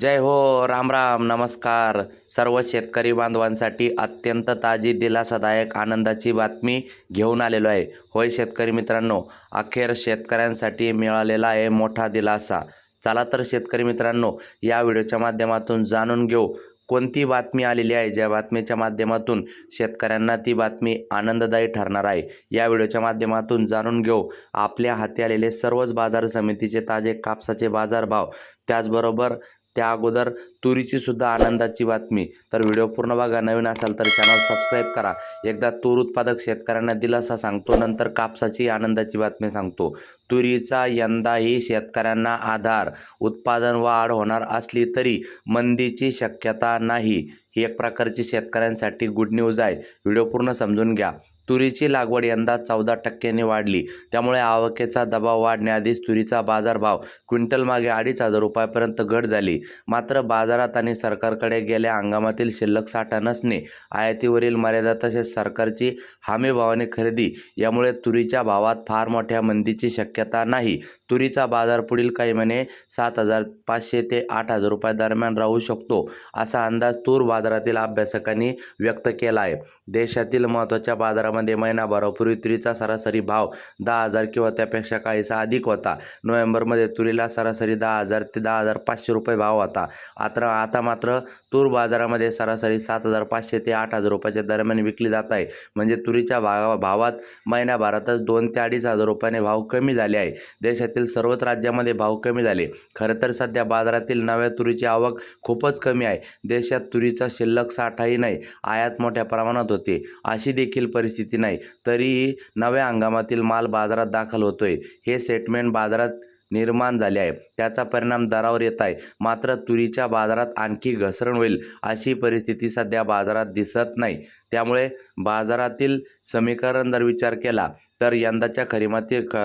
जय हो राम राम नमस्कार. सर्व शेतकरी बांधवांसाठी अत्यंत ताजी दिलासादायक आनंदाची बातमी घेऊन आलेलो आहे. होय शेतकरी मित्रांनो अखेर शेतकऱ्यांसाठी मिळालेला आहे मोठा दिलासा. चला तर शेतकरी मित्रांनो या व्हिडिओच्या माध्यमातून जाणून घेऊ कोणती बातमी आलेली आहे. ज्या बातमीच्या माध्यमातून शेतकऱ्यांना ती बातमी आनंददायी ठरणार आहे. या व्हिडिओच्या माध्यमातून जाणून घेऊ आपल्या हाती आलेले सर्वच बाजार समितीचे ताजे कापसाचे बाजारभाव. त्याचबरोबर त्या अगोदर तुरीची सुद्धा आनंदाची बातमी. तर व्हिडिओ पूर्ण बघा नवीन असाल तर चॅनल सबस्क्राईब करा. एकदा तूर उत्पादक शेतकऱ्यांना दिलासा सांगतो नंतर कापसाची आनंदाची बातमी सांगतो. तुरीचा यंदाही शेतकऱ्यांना आधार. उत्पादन वाढ होणार असली तरी मंदीची शक्यता नाही. ही एक प्रकारची शेतकऱ्यांसाठी गुड न्यूज आहे. व्हिडिओ पूर्ण समजून घ्या. तुरीची लागवड यंदा चौदा टक्क्यांनी वाढली. त्यामुळे आवकेचा दबाव वाढण्याआधीच तुरीचा बाजारभाव क्विंटलमागे अडीच हजार रुपयापर्यंत घट झाली. मात्र बाजारात आणि सरकारकडे गेल्या हंगामातील शिल्लक साठा नसणे आयातीवरील मर्यादा तसेच सरकारची हमी भावाने खरेदी यामुळे तुरीच्या भावात फार मोठ्या मंदीची शक्यता नाही. तुरीचा बाजार पुढील काही महिने सात हजार पाचशे ते आठ हजार रुपये दरम्यान राहू शकतो असा अंदाज तूर बाजारातील अभ्यासकांनी व्यक्त केला आहे देशातील महत्त्वाच्या बाजारामध्ये महिनाभरापूर्वी तुरीचा सरासरी भाव दहा हजार किंवा त्यापेक्षा काहीसा अधिक होता. नोव्हेंबरमध्ये तुरीला सरासरी दहा हजार ते दहा हजार पाचशे रुपये भाव होता. आता आता मात्र तूर बाजारामध्ये सरासरी सात हजार पाचशे ते आठ हजार रुपयाच्या दरम्यान विकली जात आहे. म्हणजे तुरीच्या भावा भावात महिन्याभरातच दोन ते अडीच हजार रुपयाने भाव कमी झाले आहे. देशातील सर्वच राज्यामध्ये भाव कमी झाले. खरं तर सध्या बाजारातील नव्या तुरीची आवक खूपच कमी आहे. देशात तुरीचा शिल्लक साठाही नाही आयात मोठ्या प्रमाणात होते. अशी देखील परिस्थिती नाही तरीही नव्या हंगामातील माल बाजारात दाखल होतोय. हे सेटमेंट बाजारात निर्माण झाले आहे त्याचा परिणाम दरावर येत आहे. मात्र तुरीच्या बाजारात आणखी घसरण होईल अशी परिस्थिती सध्या बाजारात दिसत नाही. त्यामुळे बाजारातील समीकरण जर विचार केला तर यंदाच्या खरीमातील क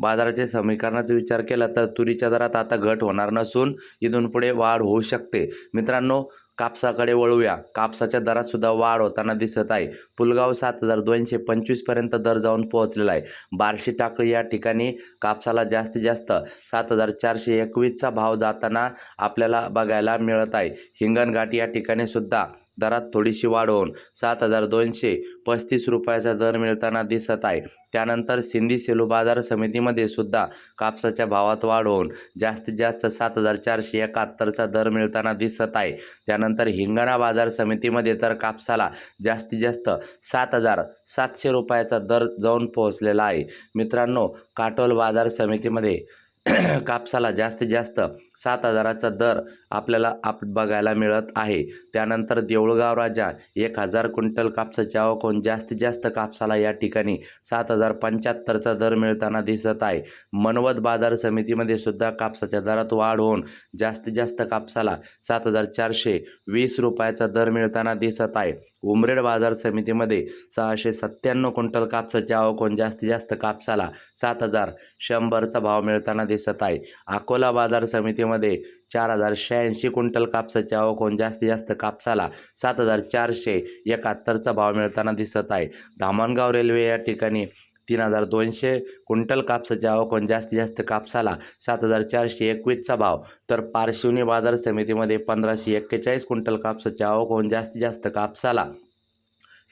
बाजाराच्या समीकरणाचा विचार केला तर तुरीच्या दरात आता घट होणार नसून इथून पुढे वाढ होऊ शकते. मित्रांनो कापसाकडे वळूया. कापसाच्या दरात सुद्धा वाढ होताना दिसत आहे. पुलगाव सात हजार दोनशे पंचवीसपर्यंत दर जाऊन पोहोचलेला आहे. बार्शी टाकळी या ठिकाणी कापसाला जास्तीत जास्त सात हजार चारशे एकवीसचा भाव जाताना आपल्याला बघायला मिळत आहे. हिंगणघाट या ठिकाणी सुद्धा दरात थोडीशी वाढ होऊन सात हजार दोनशे पस्तीस रुपयाचा दर मिळताना दिसत आहे. त्यानंतर सिंधी सेलू बाजार समितीमध्ये सुद्धा कापसाच्या भावात वाढ होऊन जास्तीत जास्त सात हजार चारशे एकाहत्तरचा दर मिळताना दिसत आहे. त्यानंतर हिंगणा बाजार समितीमध्ये तर कापसाला जास्तीत जास्त सात हजार सातशे रुपयाचा दर जाऊन पोहोचलेला आहे. मित्रांनो काटोल बाजार समितीमध्ये कापसाला जास्तीत जास्त सात हजाराचा दर आपल्याला आप बघायला मिळत आहे. त्यानंतर देऊळगाव राजा एक हजार क्विंटल कापसाची आवक होऊन जास्तीत जास्त कापसाला या ठिकाणी सात हजार पंच्याहत्तरचा दर मिळताना दिसत आहे. मनवत बाजार समितीमध्ये सुद्धा कापसाच्या दरात वाढ होऊन जास्तीत जास्त कापसाला सात हजार चारशे वीस रुपयाचा दर मिळताना दिसत आहे. उमरेड बाजार समितीमध्ये सहाशे सत्त्याण्णव क्विंटल कापसाची आवक होऊन जास्तीत जास्त कापसाला सात हजार शंभरचा भाव मिळताना दिसत आहे. अकोला बाजार समितीमध्ये चार हजार शहाऐंशी क्विंटल कापसाची आवक होऊन जास्तीत जास्त कापसाला सात हजार चारशे एकाहत्तरचा भाव मिळताना दिसत आहे. धामणगाव रेल्वे या ठिकाणी तीन हजार दोनशे क्विंटल कापसाची आवक होऊन जास्तीत जास्त कापसाला सात हजार चारशे एकवीसचा भाव. तर पारशिवनी बाजार समितीमध्ये पंधराशे एक्केचाळीस क्विंटल कापसाची आवक होऊन जास्तीत जास्त कापसाला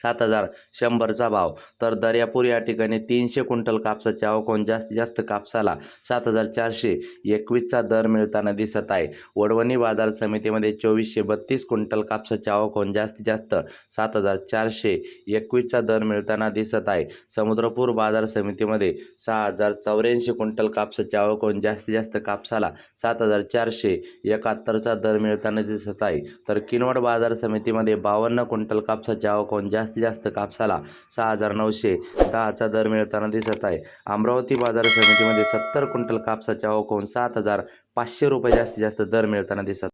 सात हजार शंभरचा भाव. तर दर्यापूर या ठिकाणी तीनशे क्विंटल कापसाची आवक होऊन जास्तीत जास्त कापसाला सात हजार चारशे एकवीसचा दर मिळताना दिसत आहे. वडवणी बाजार समितीमध्ये चोवीसशे बत्तीस क्विंटल कापसाची आवक होऊन जास्तीत जास्त सात हजार चारशे एकवीसचा दर मिळताना दिसत आहे. समुद्रपूर बाजार समितीमध्ये सहा हजार चौऱ्याऐंशी क्विंटल कापसाची आवक होऊन जास्तीत जास्त कापसाला सात हजार चारशे एकाहत्तरचा दर मिळताना दिसत आहे. तर किनवट बाजार समितीमध्ये बावन्न क्विंटल कापसाची आवक होऊन जास्तीत जास्त कापसाला सहा हजार नऊशे दहाचा दर मिळताना दिसत आहे. अमरावती बाजार समितीमध्ये सत्तर क्विंटल कापसाची आवक होऊन सात हजार पाचशे रुपये जास्तीत जास्त दर मिळताना दिसत